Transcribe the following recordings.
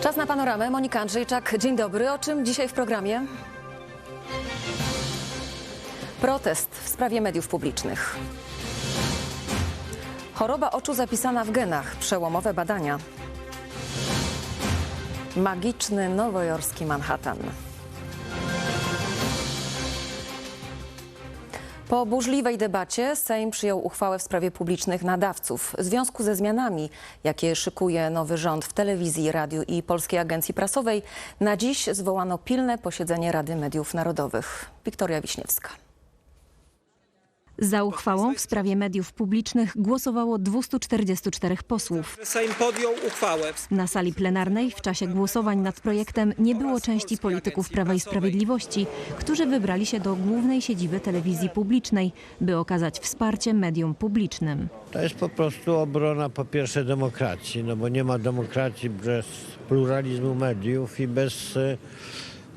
Czas na panoramę. Monika Andrzejczak, dzień dobry. O czym dzisiaj w programie? Protest w sprawie mediów publicznych. Choroba oczu zapisana w genach. Przełomowe badania. Magiczny nowojorski Manhattan. Po burzliwej debacie Sejm przyjął uchwałę w sprawie publicznych nadawców. W związku ze zmianami, jakie szykuje nowy rząd w telewizji, radiu i Polskiej Agencji Prasowej, na dziś zwołano pilne posiedzenie Rady Mediów Narodowych. Wiktoria Wiśniewska. Za uchwałą w sprawie mediów publicznych głosowało 244 posłów. Sejm podjął uchwałę. Na sali plenarnej w czasie głosowań nad projektem nie było części polityków Prawa i Sprawiedliwości, którzy wybrali się do głównej siedziby telewizji publicznej, by okazać wsparcie mediom publicznym. To jest po prostu obrona po pierwsze demokracji, no bo nie ma demokracji bez pluralizmu mediów i bez e,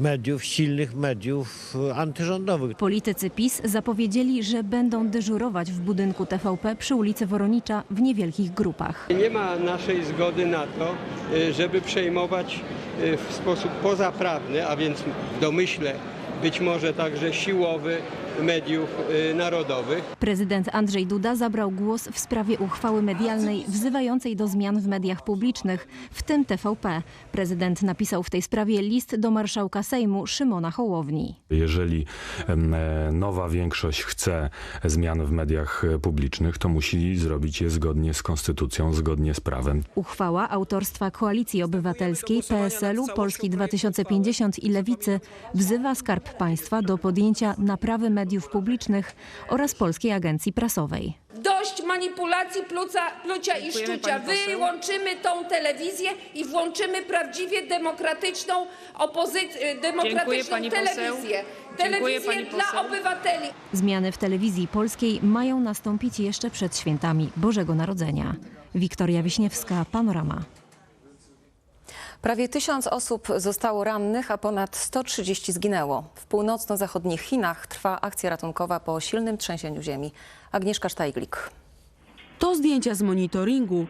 mediów, silnych mediów e, antyrządowych. Politycy PiS zapowiedzieli, że będą dyżurować w budynku TVP przy ulicy Woronicza w niewielkich grupach. Nie ma naszej zgody na to, y, żeby przejmować y, w sposób pozaprawny, a więc w domyśle być może także siłowy mediów y, narodowych. Prezydent Andrzej Duda zabrał głos w sprawie uchwały medialnej wzywającej do zmian w mediach publicznych, w tym TVP. Prezydent napisał w tej sprawie list do marszałka Sejmu Szymona Hołowni. Jeżeli e, nowa większość chce zmian w mediach e, publicznych, to musi zrobić je zgodnie z konstytucją, zgodnie z prawem. Uchwała autorstwa Koalicji Obywatelskiej, PSL-u, Polski 2050 i Lewicy wzywa Skarb Państwa do podjęcia naprawy mediów publicznych oraz Polskiej Agencji Prasowej. Dość manipulacji, plucia, plucia i szczucia. Wyłączymy tą telewizję i włączymy prawdziwie demokratyczną opozycję, demokratyczną telewizję. Telewizję dla obywateli. Zmiany w telewizji polskiej mają nastąpić jeszcze przed świętami Bożego Narodzenia. Wiktoria Wiśniewska, Panorama. Prawie tysiąc osób zostało rannych, a ponad 130 zginęło. W północno-zachodnich Chinach trwa akcja ratunkowa po silnym trzęsieniu ziemi. Agnieszka Sztajglik. To zdjęcia z monitoringu.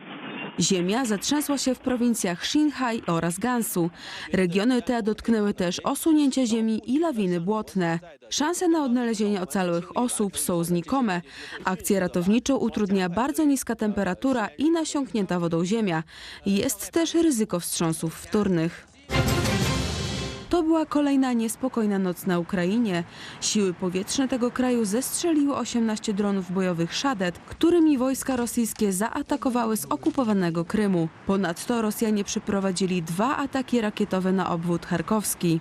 Ziemia zatrzęsła się w prowincjach Xinhai oraz Gansu. Regiony te dotknęły też osunięcia ziemi i lawiny błotne. Szanse na odnalezienie ocalałych osób są znikome. Akcję ratowniczą utrudnia bardzo niska temperatura i nasiąknięta wodą ziemia. Jest też ryzyko wstrząsów wtórnych. To była kolejna niespokojna noc na Ukrainie. Siły powietrzne tego kraju zestrzeliły 18 dronów bojowych Szadet, którymi wojska rosyjskie zaatakowały z okupowanego Krymu. Ponadto Rosjanie przeprowadzili dwa ataki rakietowe na obwód charkowski.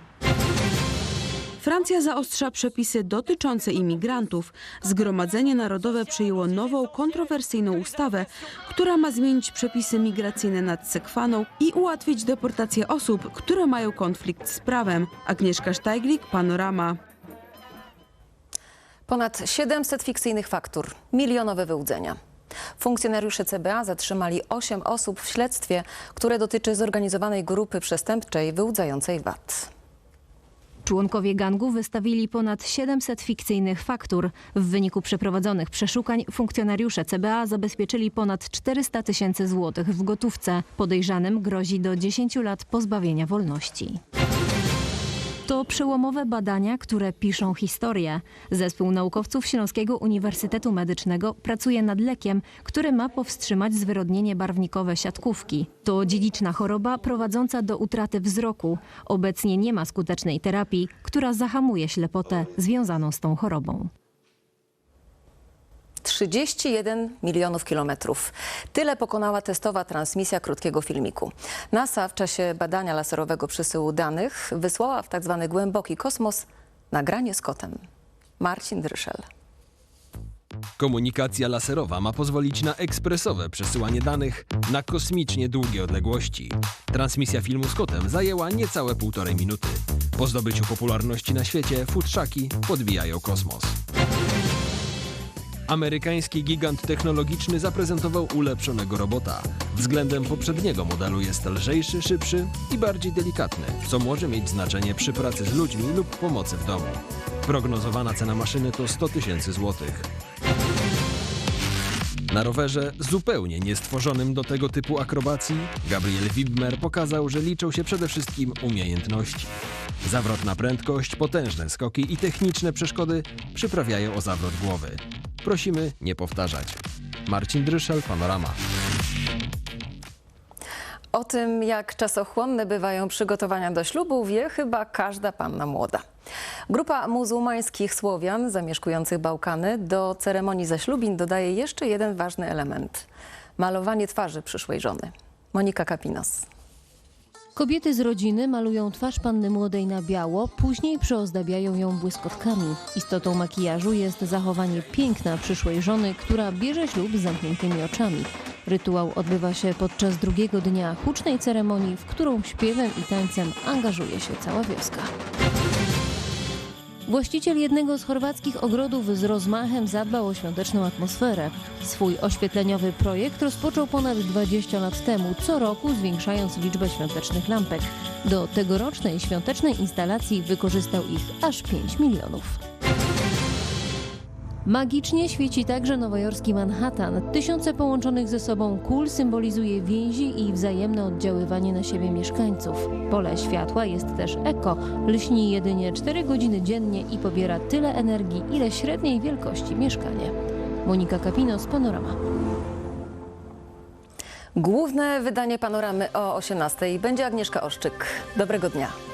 Francja zaostrza przepisy dotyczące imigrantów. Zgromadzenie Narodowe przyjęło nową, kontrowersyjną ustawę, która ma zmienić przepisy migracyjne nad Sekwaną i ułatwić deportację osób, które mają konflikt z prawem. Agnieszka Sztajglik, Panorama. Ponad 700 fikcyjnych faktur, milionowe wyłudzenia. Funkcjonariusze CBA zatrzymali 8 osób w śledztwie, które dotyczy zorganizowanej grupy przestępczej wyłudzającej VAT. Członkowie gangu wystawili ponad 700 fikcyjnych faktur. W wyniku przeprowadzonych przeszukań funkcjonariusze CBA zabezpieczyli ponad 400 tysięcy złotych w gotówce. Podejrzanym grozi do 10 lat pozbawienia wolności. To przełomowe badania, które piszą historię. Zespół naukowców Śląskiego Uniwersytetu Medycznego pracuje nad lekiem, który ma powstrzymać zwyrodnienie barwnikowe siatkówki. To dziedziczna choroba prowadząca do utraty wzroku. Obecnie nie ma skutecznej terapii, która zahamuje ślepotę związaną z tą chorobą. 31 milionów kilometrów. Tyle pokonała testowa transmisja krótkiego filmiku. NASA w czasie badania laserowego przesyłu danych wysłała w tzw. głęboki kosmos nagranie z kotem. Marcin Dryszel. Komunikacja laserowa ma pozwolić na ekspresowe przesyłanie danych na kosmicznie długie odległości. Transmisja filmu z kotem zajęła niecałe półtorej minuty. Po zdobyciu popularności na świecie futrzaki podbijają kosmos. Amerykański gigant technologiczny zaprezentował ulepszonego robota. Względem poprzedniego modelu jest lżejszy, szybszy i bardziej delikatny, co może mieć znaczenie przy pracy z ludźmi lub pomocy w domu. Prognozowana cena maszyny to 100 tysięcy złotych. Na rowerze zupełnie niestworzonym do tego typu akrobacji Gabriel Widmer pokazał, że liczą się przede wszystkim umiejętności. Zawrotna prędkość, potężne skoki i techniczne przeszkody przyprawiają o zawrot głowy. Prosimy nie powtarzać. Marcin Dryszel, Panorama. O tym, jak czasochłonne bywają przygotowania do ślubu, wie chyba każda panna młoda. Grupa muzułmańskich Słowian zamieszkujących Bałkany do ceremonii zaślubin dodaje jeszcze jeden ważny element malowanie twarzy przyszłej żony. Monika Kapinos. Kobiety z rodziny malują twarz panny młodej na biało, później przyozdabiają ją błyskotkami. Istotą makijażu jest zachowanie piękna przyszłej żony, która bierze ślub z zamkniętymi oczami. Rytuał odbywa się podczas drugiego dnia hucznej ceremonii, w którą śpiewem i tańcem angażuje się cała wioska. Właściciel jednego z chorwackich ogrodów z rozmachem zadbał o świąteczną atmosferę. Swój oświetleniowy projekt rozpoczął ponad 20 lat temu, co roku zwiększając liczbę świątecznych lampek. Do tegorocznej świątecznej instalacji wykorzystał ich aż 5 milionów. Magicznie świeci także nowojorski Manhattan. Tysiące połączonych ze sobą kul symbolizuje więzi i wzajemne oddziaływanie na siebie mieszkańców. Pole światła jest też eko. Lśni jedynie 4 godziny dziennie i pobiera tyle energii, ile średniej wielkości mieszkanie. Monika Kapinos, Panorama. Główne wydanie panoramy o 18 będzie Agnieszka Oszczyk. Dobrego dnia.